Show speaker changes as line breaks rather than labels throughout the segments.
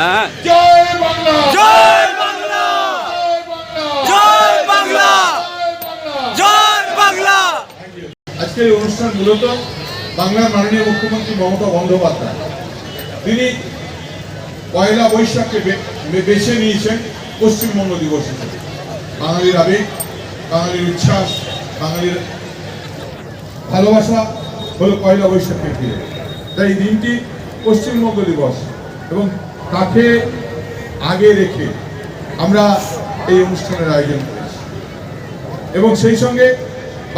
হ্যাঁ।
জয় বাংলা।
জয় বাংলা।
জয়
জয়
বাংলা।
বাংলা। জয় বাংলা।
আজকের এই অনুষ্ঠান মূলত বাংলার মাননীয় মুখ্যমন্ত্রী মমতা বন্দ্যোপাধ্যায়। তিনি পয়লা বৈশাখকে বেছে নিয়েছেন পশ্চিমবঙ্গ দিবস হিসেবে। বাঙালির আবেগ বাঙালির উচ্ছ্বাস বাঙালির ভালোবাসা হলো পয়লা বৈশাখকে ঘিরে তাই দিনটি পশ্চিমবঙ্গ দিবস এবং তাকে আগে রেখে আমরা এই অনুষ্ঠানের আয়োজন করেছি। এবং সেই সঙ্গে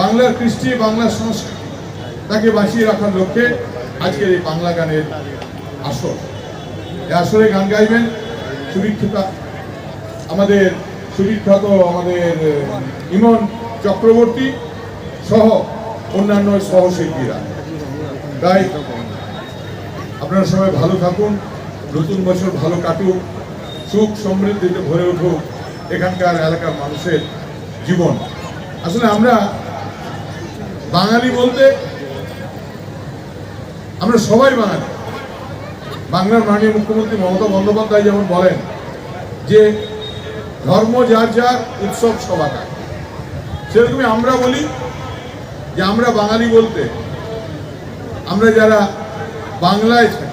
বাংলার কৃষ্টি, বাংলার সংস্কৃতি, তাকে বাঁচিয়ে রাখার লক্ষ্যে আজকের এই বাংলা গানের আসর। এই আসরে গান গাইবেন সুবিখ্যাতা আমাদের সুবিখ্যাত আমাদের ইমন চক্রবর্তী সহ অন্যান্য সহশিল্পীরা। তাই আপনারা সবাই ভালো থাকুন। নতুন বছর ভালো কাটুক, সুখ সমৃদ্ধিতে ভরে উঠুক, এখানকার এলাকার মানুষের জীবন। আসলে আমরা বাঙালি বলতে আমরা সবাই বাঙালি। বাংলার মাননীয় মুখ্যমন্ত্রী মমতা বন্দ্যোপাধ্যায় যেমন বলেন যে ধর্ম যার যার, উৎসব সবাকার সেরকমই আমরা বলি যে আমরা বাঙালি বলতে আমরা যারা বাংলায় থাকি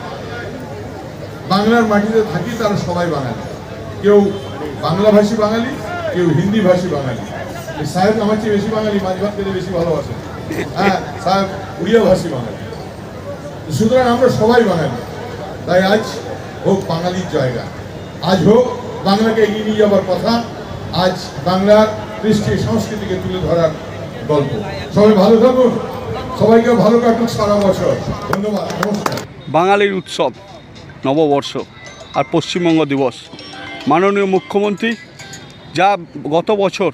বাংলার মাটিতে থাকি তারা সবাই বাঙালি। কেউ বাংলাভাষী বাঙালি, কেউ হিন্দি ভাষী বাঙালি। সাহেব আমার চেয়ে বেশি বাঙালি, মাছ ভাত খেতে বেশি ভালোবাসে। হ্যাঁ সাহেব উড়িয়া ভাষী বাঙালি। সুতরাং আমরা সবাই বাঙালি। তাই আজ হোক বাঙালির জায়গা। আজ হোক বাংলাকে এগিয়ে নিয়ে যাবার কথা। আজ বাংলার কৃষ্টি সংস্কৃতিকে তুলে ধরার গল্প। সবাই ভালো থাকুন। সবাইকে ভালো কাটুক সারা বছর। ধন্যবাদ। নমস্কার।
বাঙালির উৎসব। নববর্ষ আর পশ্চিমবঙ্গ দিবস। মাননীয় মুখ্যমন্ত্রী, যা গত বছর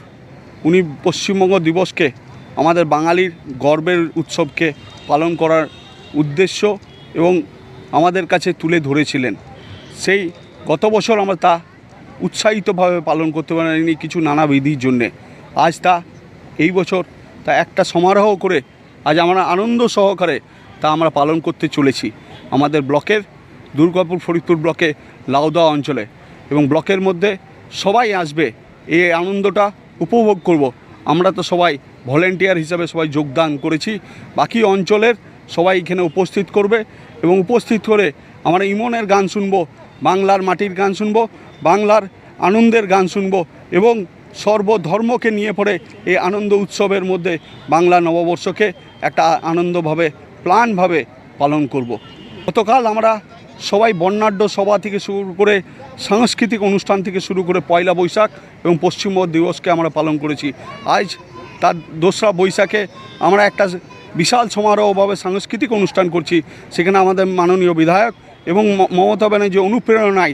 উনি পশ্চিমবঙ্গ দিবসকে, আমাদের বাঙালির গর্বের উৎসবকে পালন করার উদ্দেশ্য এবং আমাদের কাছে তুলে ধরেছিলেন। সেই গত বছর আমরা তা উৎসাহিতভাবে পালন করতে পারিনি কিছু নানা বিধির জন্যে। আজ তা, এই বছর তা একটা সমারোহ করে আজ আমরা আনন্দ সহকারে তা আমরা পালন করতে চলেছি। আমাদের ব্লকের দুর্গাপুর ফরিদপুর ব্লকে লাউদা অঞ্চলে এবং ব্লকের মধ্যে সবাই আসবে। এই আনন্দটা উপভোগ করব। আমরা তো সবাই ভলেন্টিয়ার হিসাবে সবাই যোগদান করেছি। বাকি অঞ্চলের সবাই এখানে উপস্থিত করবে এবং উপস্থিত করে আমরা ইমনের গান শুনব, বাংলার মাটির গান শুনব, বাংলার আনন্দের গান শুনব এবং সর্বধর্মকে নিয়ে পড়ে এই আনন্দ উৎসবের মধ্যে বাংলা নববর্ষকে একটা আনন্দভাবে প্লানভাবে পালন করব। গতকাল আমরা সবাই বর্ণাঢ্য সভা থেকে শুরু করে সাংস্কৃতিক অনুষ্ঠান থেকে শুরু করে পয়লা বৈশাখ এবং পশ্চিমবঙ্গ দিবসকে আমরা পালন করেছি। আজ তার দোসরা বৈশাখে আমরা একটা বিশাল সমারোহভাবে সাংস্কৃতিক অনুষ্ঠান করছি। সেখানে আমাদের মাননীয় বিধায়ক এবং মমতা ব্যানার্জি অনুপ্রেরণায়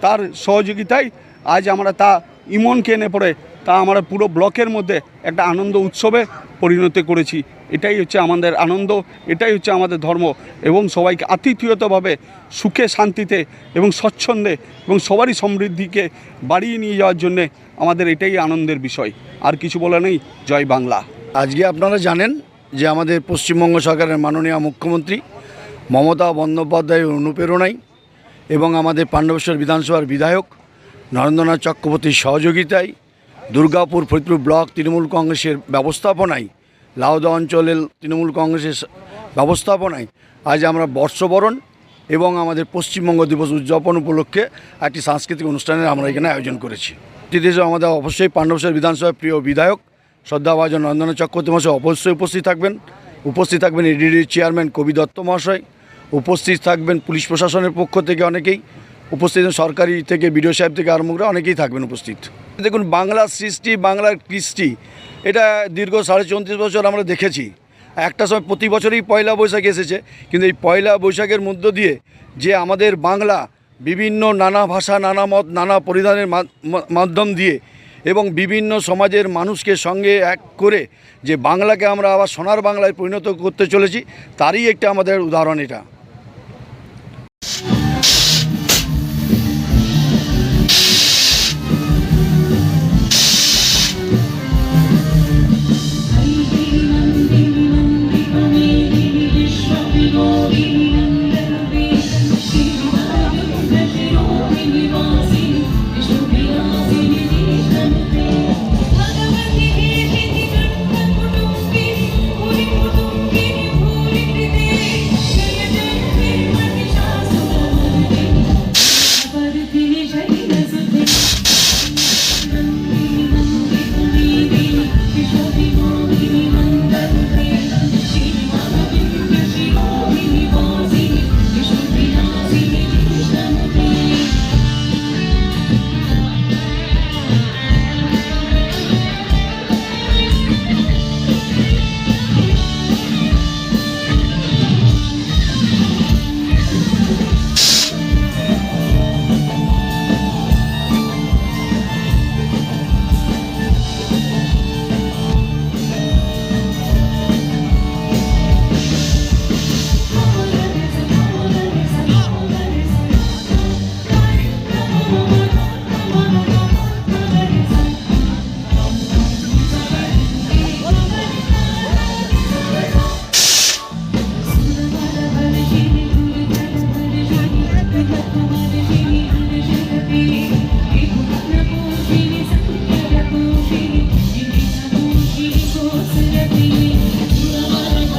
তার সহযোগিতায় আজ আমরা তা ইমনকে এনে পড়ে তা আমরা পুরো ব্লকের মধ্যে একটা আনন্দ উৎসবে পরিণত করেছি। এটাই হচ্ছে আমাদের আনন্দ, এটাই হচ্ছে আমাদের ধর্ম এবং সবাইকে আতিথেয়তভাবে সুখে, শান্তিতে এবং স্বচ্ছন্দে এবং সবারই সমৃদ্ধিকে বাড়িয়ে নিয়ে যাওয়ার জন্যে আমাদের এটাই আনন্দের বিষয়। আর কিছু বলা নেই, জয় বাংলা।
আজকে আপনারা জানেন যে আমাদের পশ্চিমবঙ্গ সরকারের মাননীয় মুখ্যমন্ত্রী মমতা বন্দ্যোপাধ্যায়ের অনুপ্রেরণায় এবং আমাদের পাণ্ডবেশ্বর বিধানসভার বিধায়ক নরেন্দ্রনাথ চক্রবর্তীর সহযোগিতায় দুর্গাপুর ফরিদপুর ব্লক তৃণমূল কংগ্রেসের ব্যবস্থাপনায় লাউদা অঞ্চলের তৃণমূল কংগ্রেসের ব্যবস্থাপনায় আজ আমরা বর্ষবরণ এবং আমাদের পশ্চিমবঙ্গ দিবস উদযাপন উপলক্ষে একটি সাংস্কৃতিক অনুষ্ঠানের আমরা এখানে আয়োজন করেছি। তৃতীয় আমাদের অবশ্যই পাণ্ডবেশ্বর বিধানসভার প্রিয় বিধায়ক শ্রদ্ধাভাজন নন্দন চক্রবর্তী মহাশয় অবশ্যই উপস্থিত থাকবেন। উপস্থিত থাকবেন এডিডির চেয়ারম্যান কবি দত্ত মহাশয়। উপস্থিত থাকবেন পুলিশ প্রশাসনের পক্ষ থেকে অনেকেই। উপস্থিত সরকারি থেকে বিডিও সাহেব থেকে আরম্ভ করে অনেকেই থাকবেন উপস্থিত। দেখুন বাংলার সৃষ্টি বাংলার কৃষ্টি, এটা দীর্ঘ সাড়ে চৌত্রিশ বছর আমরা দেখেছি। একটা সময় প্রতি বছরই পয়লা বৈশাখ এসেছে, কিন্তু এই পয়লা বৈশাখের মধ্য দিয়ে যে আমাদের বাংলা বিভিন্ন নানা ভাষা, নানা মত, নানা পরিধানের মাধ্যম দিয়ে এবং বিভিন্ন সমাজের মানুষকে সঙ্গে এক করে যে বাংলাকে আমরা আবার সোনার বাংলায় পরিণত করতে চলেছি, তারই একটা আমাদের উদাহরণ এটা।
Minimo